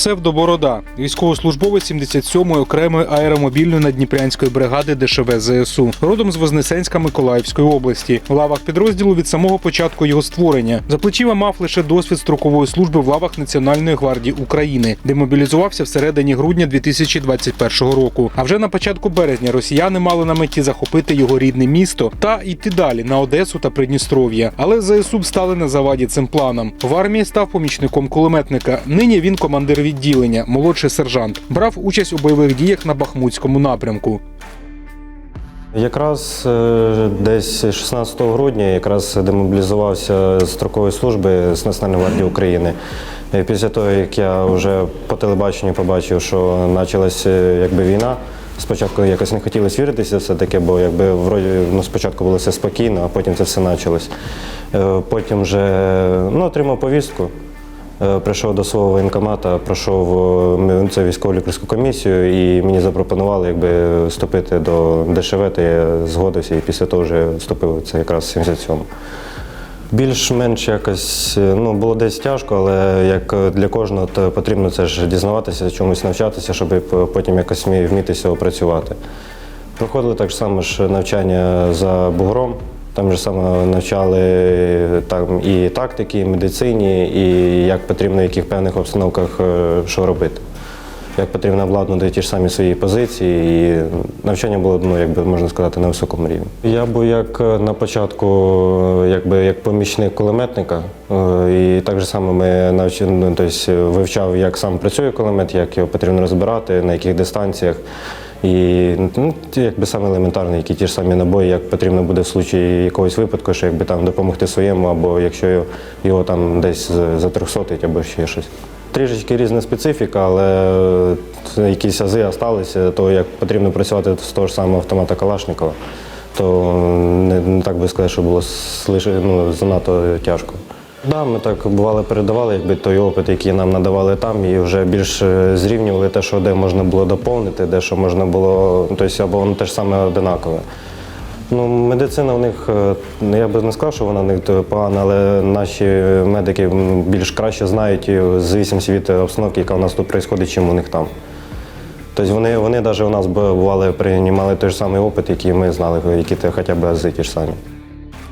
Псевдоборода, військовослужбовець 77-ї окремої аеромобільної надніпрянської бригади ДШВ ЗСУ, родом з Вознесенська Миколаївської області. В лавах підрозділу від самого початку його створення. За плечима мав лише досвід строкової служби в лавах Національної гвардії України, де мобілізувався всередині грудня 2021 року. А вже на початку березня росіяни мали на меті захопити його рідне місто та йти далі на Одесу та Придністров'я. Але ЗСУ стали на заваді цим планам. В армії став помічником кулеметника. Нині він командир відділення, молодший сержант. Брав участь у бойових діях на Бахмутському напрямку. Якраз е, десь 16 грудня якраз демобілізувався з строкової служби з Національної гвардії України. Е, Після того, як я вже по телебаченню побачив, що почалася якби війна. Спочатку якось не хотілося віритися все таке, бо якби вроді ну, спочатку було все спокійно, а потім це все почалось. Е, Потім вже ну, отримав повістку. Е, Прийшов до свого воєнкомата, пройшов е, це військово лікарську комісію, і мені запропонували якби вступити до ДШВ, то я згодився і після того вже вступив це якраз 77 Більш-менш якось е, ну, було десь тяжко, але як для кожного, то потрібно це ж дізнаватися, чомусь навчатися, щоб потім якось вмі- вміти з цього працювати. Проходили так само ж навчання за бугром. Там же саме навчали там і тактики, і медицині, і як потрібно в яких певних обстановках е, що робити. Як потрібно обладнати ті ж самі свої позиції, і навчання було, ну, якби можна сказати, на високому рівні. Я був як е, на початку, е, якби як помічник кулеметника, е, і так же само ми навчили, ну, тобто вивчав, як сам працює кулемет, як його потрібно розбирати, на яких дистанціях. І ну, якби саме елементарні, які ті ж самі набої, як потрібно буде в случаї якогось випадку, що якби там допомогти своєму, або якщо його, його там десь затрьохсотить, або ще щось. Трішечки різна специфіка, але е, якісь ази залишилися, то як потрібно працювати з того ж самого автомата Калашникова, то не, не так би сказати, що було ну, занадто тяжко. Да, ми так бувало передавали, якби той опит, який нам надавали там, і вже більш е, зрівнювали те, що де можна було доповнити, де що можна було, тобто або воно те ж саме одинакове. Ну, медицина у них, е, ну, я би не сказав, що вона в них погана, але наші медики більш краще знають і в від обстановки, яка у нас тут відбувається, чим у них там. Тобто вони, вони навіть у нас бували, приймали той ж самий опит, який ми знали, які ти хоча б ази ті ж самі.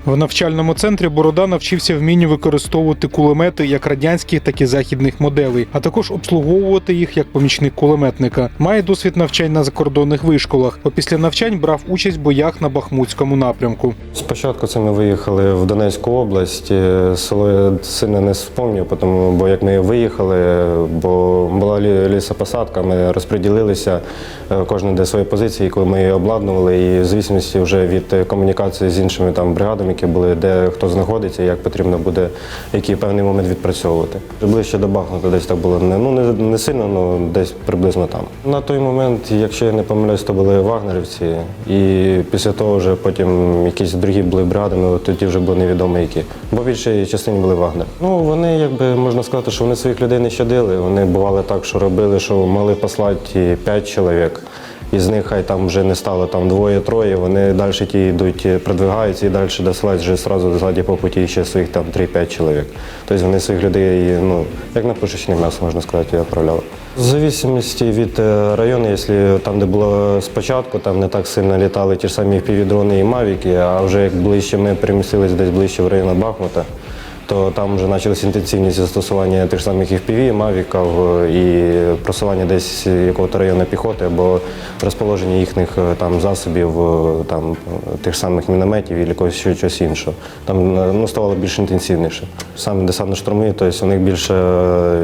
В навчальному центрі Борода навчився вмінню використовувати кулемети як радянських, так і західних моделей, а також обслуговувати їх як помічник кулеметника. Має досвід навчань на закордонних вишколах. Після навчань брав участь в боях на Бахмутському напрямку. Спочатку це ми виїхали в Донецьку область. Е, Село я сильно не спомню, тому, бо як ми виїхали, бо була лісопосадка, ми розподілилися е, кожен де свої позиції, коли ми її обладнували, і в зависимості вже від е, комунікації з іншими там бригадами, які були, де хто знаходиться, як потрібно буде який певний момент відпрацьовувати. Ближче до Бахмута десь так було не ну не, не сильно, але десь приблизно там. На той момент, якщо я не помиляюсь, то були вагнерівці, і після того вже потім якісь другі були бригадами, от тоді вже було невідомо які. Бо більшій частині були вагнер. Ну вони якби можна сказати, що вони своїх людей не щадили. Вони бували так, що робили, що могли послати п'ять чоловік. Із них хай там вже не стало там двоє-троє, вони далі ті йдуть, е, продвигаються і далі досилають вже одразу ззаді по путі ще своїх там 3-5 чоловік. Тобто вони своїх людей, ну, як на пушечне м'ясо, можна сказати, відправляли. В зависимості від е, району, якщо там, де було спочатку, там не так сильно літали ті ж самі півдрони і мавіки, а вже як ближче ми перемістились десь ближче в район Бахмута, то там вже почалися інтенсивні застосування тих самих FPV, мавіків е, і просування десь якогось району піхоти або розположення їхніх е, там засобів, е, там тих самих мінометів і якогось щось іншого. Там ну, ставало більш інтенсивніше. Саме десантно-штурмові, тобто у них більше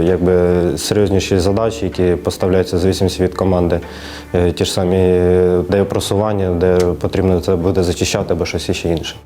якби серйозніші задачі, які поставляються зависимості від команди. Ті ж самі, де просування, де потрібно це буде зачищати або щось ще інше.